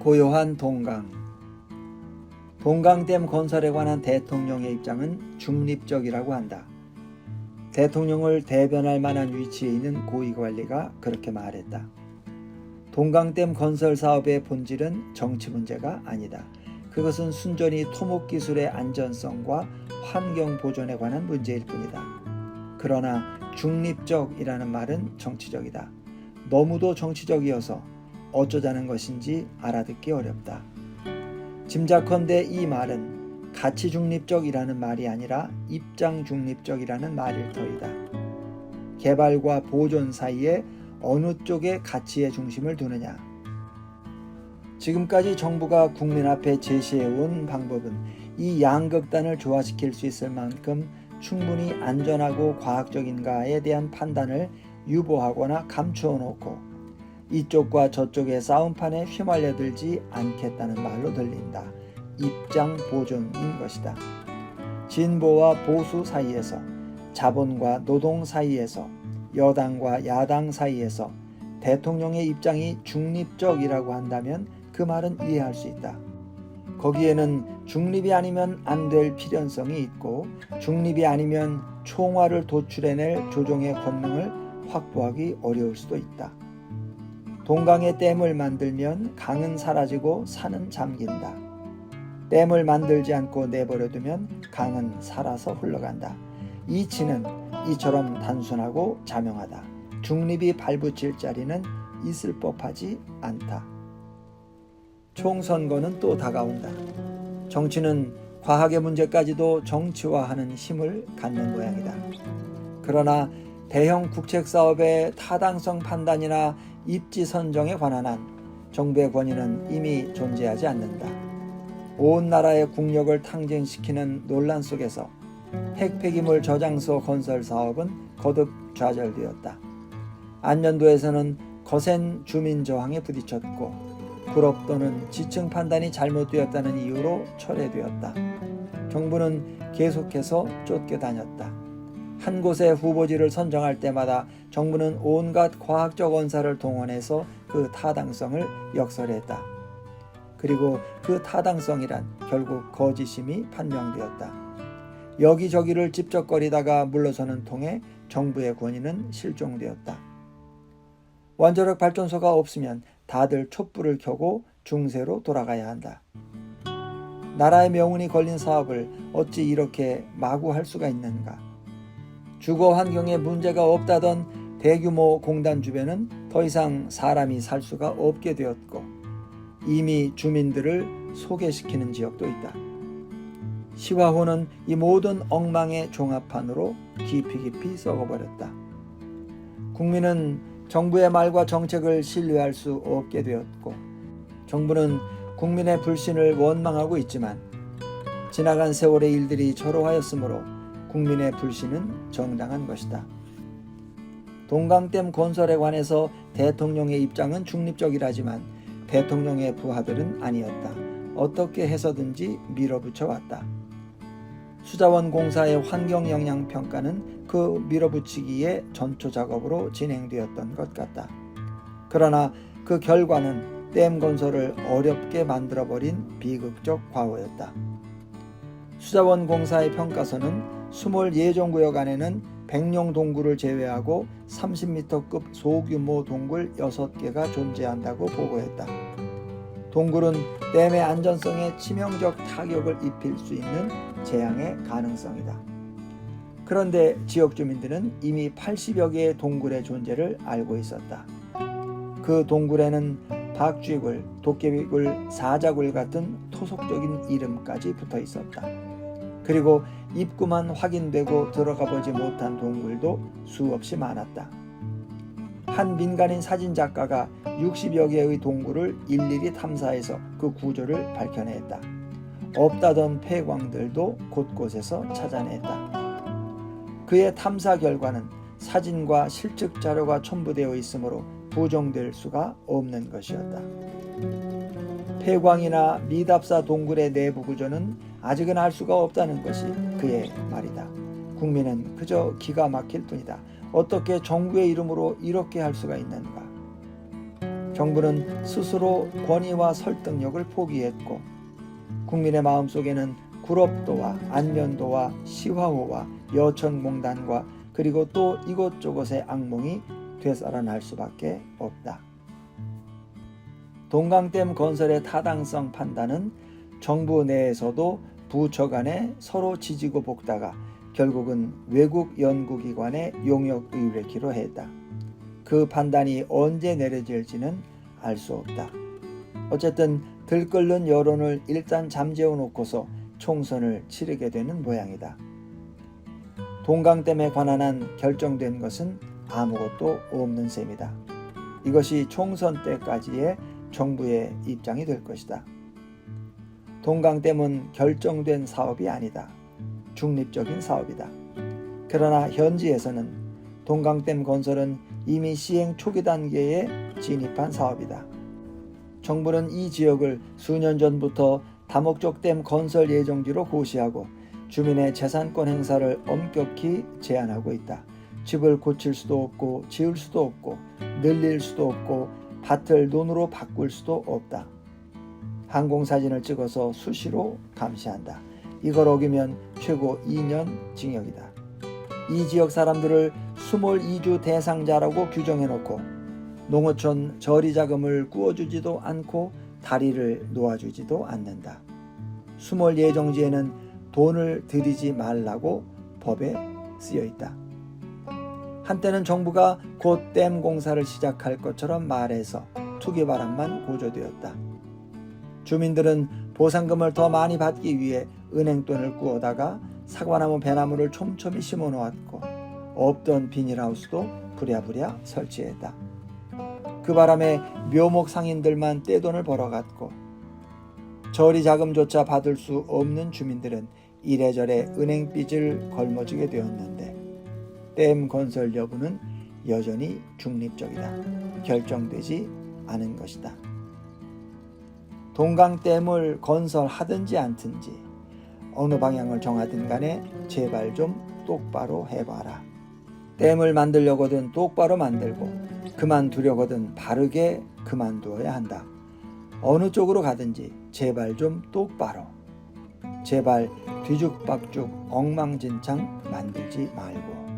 고요한 동강 동강댐 건설에 관한 대통령의 입장은 중립적이라고 한다. 대통령을 대변할 만한 위치에 있는 고위관리가 그렇게 말했다. 동강댐 건설 사업의 본질은 정치 문제가 아니다. 그것은 순전히 토목 기술의 안전성과 환경 보존에 관한 문제일 뿐이다. 그러나 중립적이라는 말은 정치적이다. 너무도 정치적이어서 어쩌자는 것인지 알아듣기 어렵다. 짐작컨대 이 말은 가치 중립적이라는 말이 아니라 입장 중립적이라는 말일 터이다. 개발과 보존 사이에 어느 쪽에 가치의 중심을 두느냐. 지금까지 정부가 국민 앞에 제시해 온 방법은 이 양극단을 조화시킬 수 있을 만큼 충분히 안전하고 과학적인가에 대한 판단을 유보하거나 감추어 놓고 이쪽과 저쪽의 싸움판에 휘말려 들지 않겠다는 말로 들린다. 입장 보존인 것이다. 진보와 보수 사이에서 자본과 노동 사이에서 여당과 야당 사이에서 대통령의 입장이 중립적이라고 한다면 그 말은 이해할 수 있다. 거기에는 중립이 아니면 안 될 필연성이 있고 중립이 아니면 총화를 도출해낼 조정의 권능을 확보하기 어려울 수도 있다. 동강에 댐을 만들면 강은 사라지고 산은 잠긴다. 댐을 만들지 않고 내버려두면 강은 살아서 흘러간다. 이치는 이처럼 단순하고 자명하다. 중립이 발붙일 자리는 있을 법하지 않다. 총선거는 또 다가온다. 정치는 과학의 문제까지도 정치화하는 힘을 갖는 모양이다. 그러나 대형 국책 사업의 타당성 판단이나 입지 선정에 관한 한 정부의 권위는 이미 존재하지 않는다. 온 나라의 국력을 탕진시키는 논란 속에서 핵폐기물 저장소 건설 사업은 거듭 좌절되었다. 안년도에서는 거센 주민 저항에 부딪혔고 불업 또는 지층 판단이 잘못되었다는 이유로 철회되었다. 정부는 계속해서 쫓겨다녔다. 한 곳의 후보지를 선정할 때마다 정부는 온갖 과학적 언사를 동원해서 그 타당성을 역설했다. 그리고 그 타당성이란 결국 거짓임이 판명되었다. 여기저기를 집적거리다가 물러서는 통에 정부의 권위는 실종되었다. 원자력 발전소가 없으면 다들 촛불을 켜고 중세로 돌아가야 한다. 나라의 명운이 걸린 사업을 어찌 이렇게 마구 할 수가 있는가? 주거 환경에 문제가 없다던 대규모 공단 주변은 더 이상 사람이 살 수가 없게 되었고 이미 주민들을 소개시키는 지역도 있다. 시화호는 이 모든 엉망의 종합판으로 깊이 깊이 썩어버렸다. 국민은 정부의 말과 정책을 신뢰할 수 없게 되었고 정부는 국민의 불신을 원망하고 있지만 지나간 세월의 일들이 초로하였으므로 국민의 불신은 정당한 것이다. 동강댐 건설에 관해서 대통령의 입장은 중립적이라지만 대통령의 부하들은 아니었다. 어떻게 해서든지 밀어붙여 왔다. 수자원 공사의 환경 영향 평가는 그 밀어붙이기에 전초 작업으로 진행되었던 것 같다. 그러나 그 결과는 댐 건설을 어렵게 만들어버린 비극적 과오였다. 수자원 공사의 평가서는 수몰 예정구역 안에는 백룡 동굴을 제외하고 30m급 소규모 동굴 6개가 존재한다고 보고했다. 동굴은 댐의 안전성에 치명적 타격을 입힐 수 있는 재앙의 가능성이다. 그런데 지역 주민들은 이미 80여 개의 동굴의 존재를 알고 있었다. 그 동굴에는 박쥐굴, 도깨비굴, 사자굴 같은 토속적인 이름까지 붙어 있었다. 그리고 입구만 확인되고 들어가 보지 못한 동굴도 수없이 많았다. 한 민간인 사진 작가가 60여 개의 동굴을 일일이 탐사해서 그 구조를 밝혀냈다. 없다던 폐광들도 곳곳에서 찾아냈다. 그의 탐사 결과는 사진과 실측 자료가 첨부되어 있으므로 부정될 수가 없는 것이었다. 폐광이나 미답사 동굴의 내부 구조는 아직은 알 수가 없다는 것이 그의 말이다. 국민은 그저 기가 막힐 뿐이다. 어떻게 정부의 이름으로 이렇게 할 수가 있는가? 정부는 스스로 권위와 설득력을 포기했고 국민의 마음속에는 구럽도와 안면도와 시화호와 여천공단과 그리고 또 이곳저곳의 악몽이 되살아날 수밖에 없다. 동강댐 건설의 타당성 판단은 정부 내에서도 부처 간에 서로 지지고 볶다가 결국은 외국 연구기관의 용역 의뢰 기로 했다. 그 판단이 언제 내려질지는 알 수 없다. 어쨌든 들끓는 여론을 일단 잠재워 놓고서 총선을 치르게 되는 모양이다. 동강댐에 관한 한 결정된 것은 아무것도 없는 셈이다. 이것이 총선 때까지의 정부의 입장이 될 것이다. 동강댐은 결정된 사업이 아니다. 중립적인 사업이다. 그러나 현지에서는 동강댐 건설은 이미 시행 초기 단계에 진입한 사업이다. 정부는 이 지역을 수년 전부터 다목적 댐 건설 예정지로 고시하고 주민의 재산권 행사를 엄격히 제한하고 있다. 집을 고칠 수도 없고 지을 수도 없고 늘릴 수도 없고 밭을 논으로 바꿀 수도 없다. 항공사진을 찍어서 수시로 감시한다. 이걸 어기면 최고 2년 징역이다. 이 지역 사람들을 수몰 이주 대상자라고 규정해놓고 농어촌 저리 자금을 구워주지도 않고 다리를 놓아주지도 않는다. 수몰 예정지에는 돈을 들이지 말라고 법에 쓰여 있다. 한때는 정부가 곧 댐 공사를 시작할 것처럼 말해서 투기 바람만 고조되었다. 주민들은 보상금을 더 많이 받기 위해 은행돈을 꾸어다가 사과나무 배나무를 촘촘히 심어 놓았고 없던 비닐하우스도 부랴부랴 설치했다. 그 바람에 묘목 상인들만 떼돈을 벌어갔고 저리 자금조차 받을 수 없는 주민들은 이래저래 은행 빚을 걸머지게 되었는데 댐 건설 여부는 여전히 중립적이다. 결정되지 않은 것이다. 동강댐을 건설하든지 않든지 어느 방향을 정하든 간에 제발 좀 똑바로 해봐라. 댐을 만들려거든 똑바로 만들고 그만두려거든 바르게 그만두어야 한다. 어느 쪽으로 가든지 제발 좀 똑바로. 제발 뒤죽박죽 엉망진창 만들지 말고.